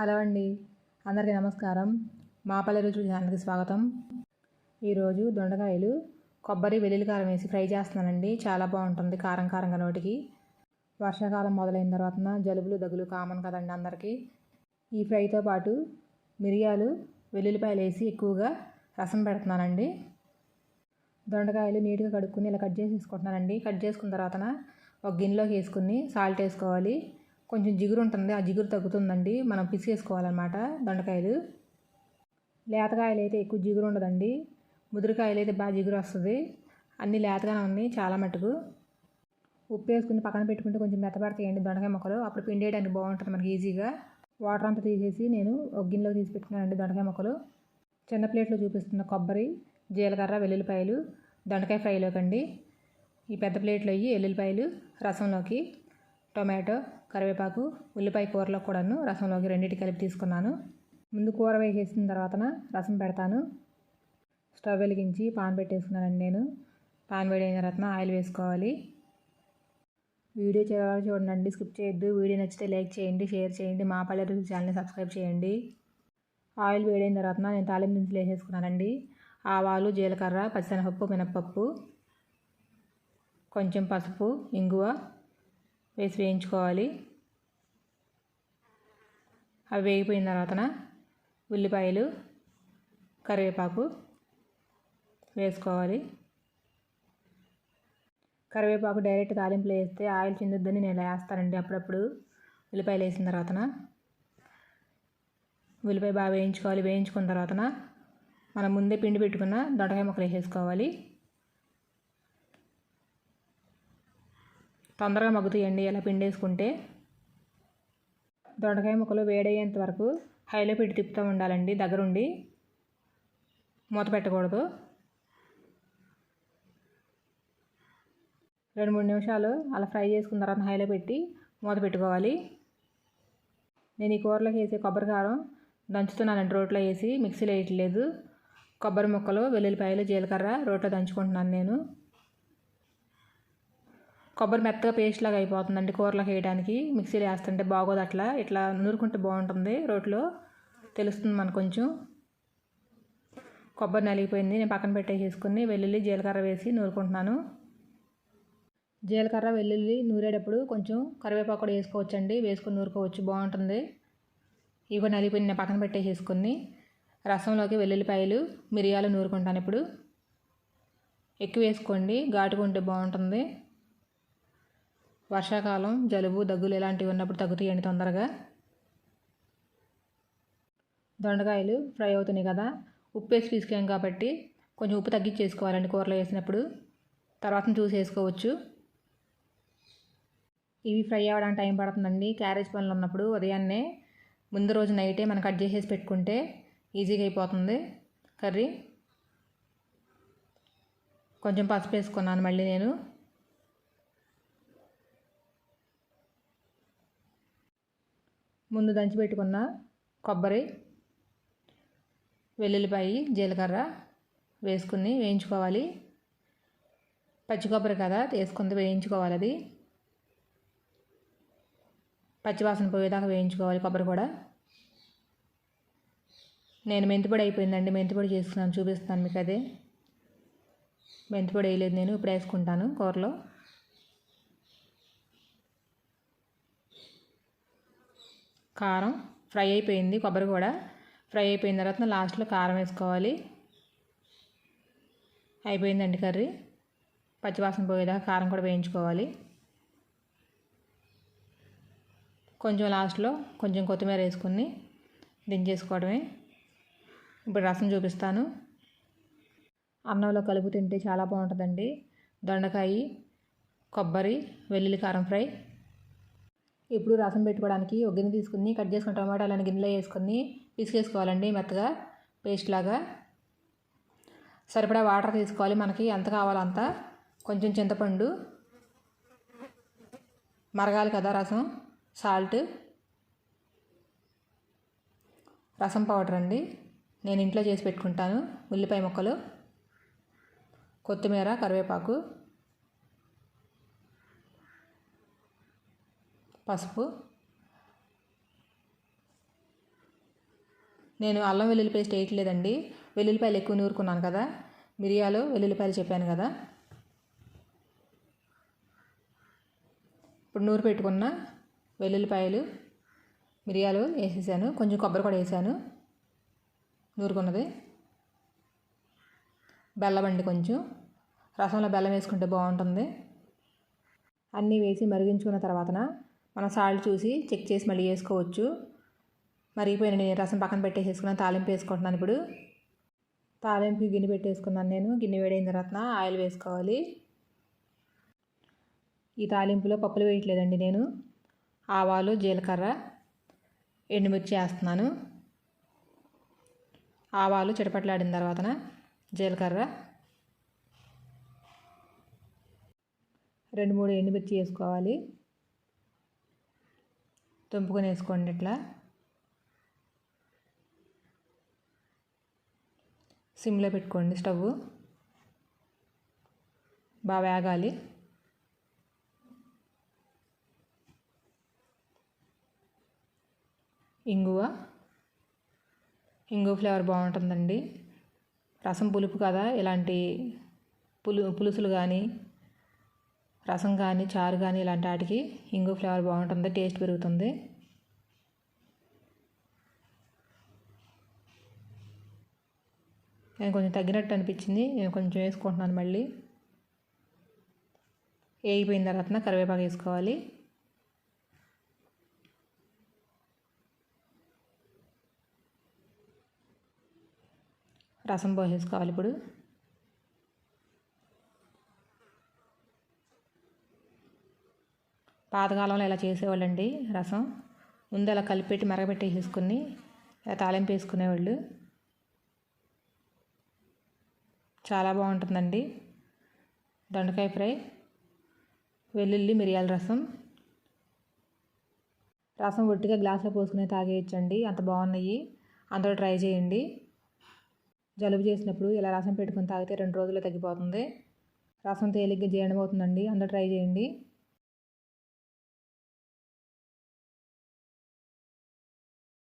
Hello అండి. అందరికీ నమస్కారం. మా పల్లె రుచి ఛానల్కి స్వాగతం. ఈరోజు దొండకాయలు కొబ్బరి వెల్లుల్లి కారం వేసి ఫ్రై చేస్తున్నానండి. చాలా బాగుంటుంది కారం కారంగా నోటికి. వర్షాకాలం మొదలైన తర్వాత జలుబులు దగ్గులు కామన్ కదండి అందరికీ. ఈ ఫ్రైతో పాటు మిరియాలు వెల్లుల్లిపాయలు వేసి ఎక్కువగా రసం పెడుతున్నానండి. దొండకాయలు నీట్గా కడుక్కుని ఇలా కట్ చేసి తీసుకుంటున్నానండి కట్ చేసుకున్న తర్వాత ఒక గిన్నెలోకి వేసుకుని సాల్ట్ వేసుకోవాలి. కొంచెం జిగురు ఉంటుంది ఆ జిగురు తగ్గుతుందండి. మనం పిసికేసుకోవాలన్నమాట దొండకాయలు. లేతకాయలు అయితే ఎక్కువ జిగురు ఉండదండి ముదిరికాయలు అయితే బాగా జిగురు వస్తుంది అన్నీ లేతగానే ఉన్నాయి చాలా మటుకు ఉప్పు వేసుకుని పక్కన పెట్టుకుంటే కొంచెం మెత్తబడతాయండి దొండకాయ మొక్కలు. అప్పుడు పిండేయడానికి బాగుంటుంది మనకి ఈజీగా. వాటర్ అంతా తీసేసి నేను ఒక గిన్నెలో తీసి పెట్టుకున్నానండి దొండకాయ మొక్కలు. చిన్న ప్లేట్లో చూపిస్తున్న కొబ్బరి జీలకర్ర వెల్లుల్లిపాయలు దొండకాయ ఫ్రైలోకి అండి ఈ పెద్ద ప్లేట్లో అయ్యి వెల్లుల్లిపాయలు రసంలోకి టొమాటో కరివేపాకు ఉల్లిపాయ కూరలో కూడాను రసంలోకి రెండింటి కలిపి తీసుకున్నాను. ముందు కూర వేసేసిన తర్వాత రసం పెడతాను. స్టవ్ వెలిగించి పాన్ పెట్టేసుకున్నానండి నేను. పాన్ వేడైన తర్వాత ఆయిల్ వేసుకోవాలి. వీడియో చివరి చూడండి స్కిప్ చేయొద్దు. వీడియో నచ్చితే లైక్ చేయండి షేర్ చేయండి. మా పల్లె రుచి ఛానల్ని సబ్స్క్రైబ్ చేయండి. ఆయిల్ వేడైన తర్వాత నేను తాలింపు దినుసులు వేసేసుకున్నానండి. ఆవాలు జీలకర్ర పచ్చిశనగపప్పు మినప్పప్పు కొంచెం పసుపు ఇంగువ వేసి వేయించుకోవాలి. అవి వేగిపోయిన తర్వాతన ఉల్లిపాయలు కరివేపాకు వేసుకోవాలి. కరివేపాకు డైరెక్ట్ తాలింపులో వేస్తే ఆయిల్ చిందుద్దని నేను వేస్తానండి అప్పుడప్పుడు. ఉల్లిపాయలు వేసిన తర్వాతన ఉల్లిపాయ బాగా వేయించుకోవాలి. వేయించుకున్న తర్వాత మనం ముందే పిండి పెట్టుకున్న దొండకాయ ముక్కలు వేసేసుకోవాలి. తొందరగా మగ్గుతాయండి ఇలా పిండేసుకుంటే దొండకాయ ముక్కలు వేడయ్యేంత వరకు హైలో పెట్టి తిప్పుతూ ఉండాలండి దగ్గరుండి. మూత పెట్టకూడదు. రెండు మూడు నిమిషాలు అలా ఫ్రై చేసుకున్న తర్వాత హైలో పెట్టి మూత పెట్టుకోవాలి. నేను ఈ కూరలోకి వేసే కొబ్బరి కారం దంచుతున్నానండి రోట్లో వేసి మిక్సీలో వేయట్లేదు. కొబ్బరి ముక్కలు వెల్లుల్లిపాయలు జీలకర్ర రోట్లో దంచుకుంటున్నాను నేను. కొబ్బరి మెత్తగా పేస్ట్ లాగా అయిపోతుందండి కూరలోకి వేయడానికి. మిక్సీలో వేస్తుంటే బాగోదు అట్లా. ఇట్లా నూరుకుంటే బాగుంటుంది. రోట్లో తెలుస్తుంది మనకు కొంచెం. కొబ్బరి నలిగిపోయింది. నేను పక్కన పెట్టేసేసుకుని వెల్లుల్లి జీలకర్ర వేసి నూరుకుంటున్నాను. జీలకర్ర వెల్లుల్లి నూరేటప్పుడు కొంచెం కరివేపాకు కూడా వేసుకోవచ్చండి. వేసుకుని నూరుకోవచ్చు. బాగుంటుంది. ఇవి కూడా నేను పక్కన పెట్టేసేసుకుని రసంలోకి వెల్లుల్లిపాయలు మిరియాలు నూరుకుంటాను ఇప్పుడు. ఎక్కువ వేసుకోండి. ఘాటుగా ఉంటే బాగుంటుంది. వర్షాకాలం జలుబు దగ్గులు ఇలాంటివి ఉన్నప్పుడు తగ్గుతాయండి తొందరగా. దొండకాయలు ఫ్రై అవుతున్నాయి కదా ఉప్పు వేసి తీసుకాం కాబట్టి కొంచెం ఉప్పు తగ్గించేసుకోవాలండి కూరలో వేసినప్పుడు. తర్వాత చూసి వేసుకోవచ్చు ఇవి ఫ్రై అవ్వడానికి టైం పడుతుందండి. క్యారేజ్ పనులు ఉన్నప్పుడు ఉదయాన్నే ముందు రోజు నైటే మనం కట్ చేసేసి పెట్టుకుంటే ఈజీగా అయిపోతుంది. కర్రీ. కొంచెం పసుపు వేసుకున్నాను మళ్ళీ నేను. ముందు దంచి పెట్టుకున్న కొబ్బరి వెల్లుల్లిపాయి జీలకర్ర వేసుకుని వేయించుకోవాలి. పచ్చి కొబ్బరి కదా వేసుకుంది వేయించుకోవాలి అది. పచ్చివాసన పోయేదాకా వేయించుకోవాలి కొబ్బరి కూడా. నేను మెంతిపొడి అయిపోయిందండి మెంతిపొడి చేసుకున్నాను చూపిస్తాను మీకు అదే మెంతిపొడి వేయలేదు నేను ఇప్పుడు వేసుకుంటాను కూరలో. కారం ఫ్రై అయిపోయింది కొబ్బరి కూడా ఫ్రై అయిపోయిన తర్వాత లాస్ట్లో కారం వేసుకోవాలి. అయిపోయిందండి కర్రీ. పచ్చివాసన పోయేదాకా కారం కూడా వేయించుకోవాలి. కొంచెం లాస్ట్లో కొంచెం కొత్తిమీర వేసుకుని దించేసుకోవడమే. ఇప్పుడు రసం చూపిస్తాను. అన్నంలో కలుపు తింటే చాలా బాగుంటుందండి. దొండకాయ కొబ్బరి వెల్లుల్లి కారం ఫ్రై. ఇప్పుడు రసం పెట్టుకోవడానికి ఒక గిన్నె తీసుకుని కట్ చేసుకుని టమాటాలను గిన్నెలో వేసుకొని పిసికేసుకోవాలండి మెత్తగా పేస్ట్ లాగా. సరిపడా వాటర్ తీసుకోవాలి. మనకి ఎంత కావాలో అంత. కొంచెం చింతపండు. మరగాలి కదా రసం. సాల్ట్. రసం పౌడర్ అండి. నేను ఇంట్లో చేసి పెట్టుకుంటాను. ఉల్లిపాయ ముక్కలు. కొత్తిమీర కరివేపాకు. పసుపు. నేను అల్లం వెల్లుల్లి పేస్ట్ వేయట్లేదండి వెల్లుల్లిపాయలు ఎక్కువ నూరుకున్నాను కదా. మిరియాలు వెల్లుల్లిపాయలు చెప్పాను కదా. ఇప్పుడు నూరు పెట్టుకున్న వెల్లుల్లిపాయలు మిరియాలు వేసేసాను. కొంచెం కొబ్బరి కూడా వేసాను. నూరుకున్నది. బెల్లం అండి కొంచెం. రసంలో బెల్లం వేసుకుంటే బాగుంటుంది. అన్నీ వేసి మరిగించుకున్న తర్వాతన మనం సాల్ట్ చూసి చెక్ చేసి మళ్ళీ వేసుకోవచ్చు. మరిగిపోయిన నేను రసం పక్కన పెట్టేసేసుకున్నాను తాలింపు వేసుకుంటున్నాను ఇప్పుడు. తాలింపు గిన్నె పెట్టేసుకున్నాను నేను గిన్నె వేడైన తర్వాత ఆయిల్ వేసుకోవాలి. ఈ తాలింపులో పప్పులు వేయట్లేదండి నేను. ఆవాలు జీలకర్ర ఎండుమిర్చి వేస్తున్నాను. ఆవాలు చిటపట్లాడిన తర్వాతన జీలకర్ర రెండు మూడు ఎండుమిర్చి వేసుకోవాలి. తుంపుకొని వేసుకోండి ఇట్లా. సిమ్లో పెట్టుకోండి స్టవ్ బాగా వేగాలి. ఇంగువ. ఇంగువ ఫ్లేవర్ బాగుంటుందండి. రసం పులుపు కదా ఇలాంటి పులు పులుసులు కానీ రసం కానీ చారు కానీ ఇలాంటి వాటికి ఇంగు ఫ్లేవర్ బాగుంటుంది టేస్ట్ పెరుగుతుంది. నేను కొంచెం తగ్గినట్టు అనిపించింది. నేను కొంచెం వేసుకుంటున్నాను మళ్ళీ. వేగిపోయిన తర్వాత కరివేపాకు వేసుకోవాలి. రసం పోసేసుకోవాలి ఇప్పుడు. పాతకాలంలో ఇలా చేసేవాళ్ళండి రసం. ముందు అలా కలిపెట్టి మరగపెట్టేసేసుకుని ఇలా తాలింపు వేసుకునేవాళ్ళు. చాలా బాగుంటుందండి. దొండకాయ ఫ్రై వెల్లుల్లి మిరియాల రసం. రసం ఒట్టిగా గ్లాసులో పోసుకుని తాగేయచ్చండి. అంత బాగున్నాయి. అందరూ ట్రై చేయండి. జలుబు చేసినప్పుడు ఇలా రసం పెట్టుకుని తాగితే రెండు రోజుల్లో తగ్గిపోతుంది. రసం తేలిగ్గా జీర్ణమవుతుందండి. అందరూ ట్రై చేయండి.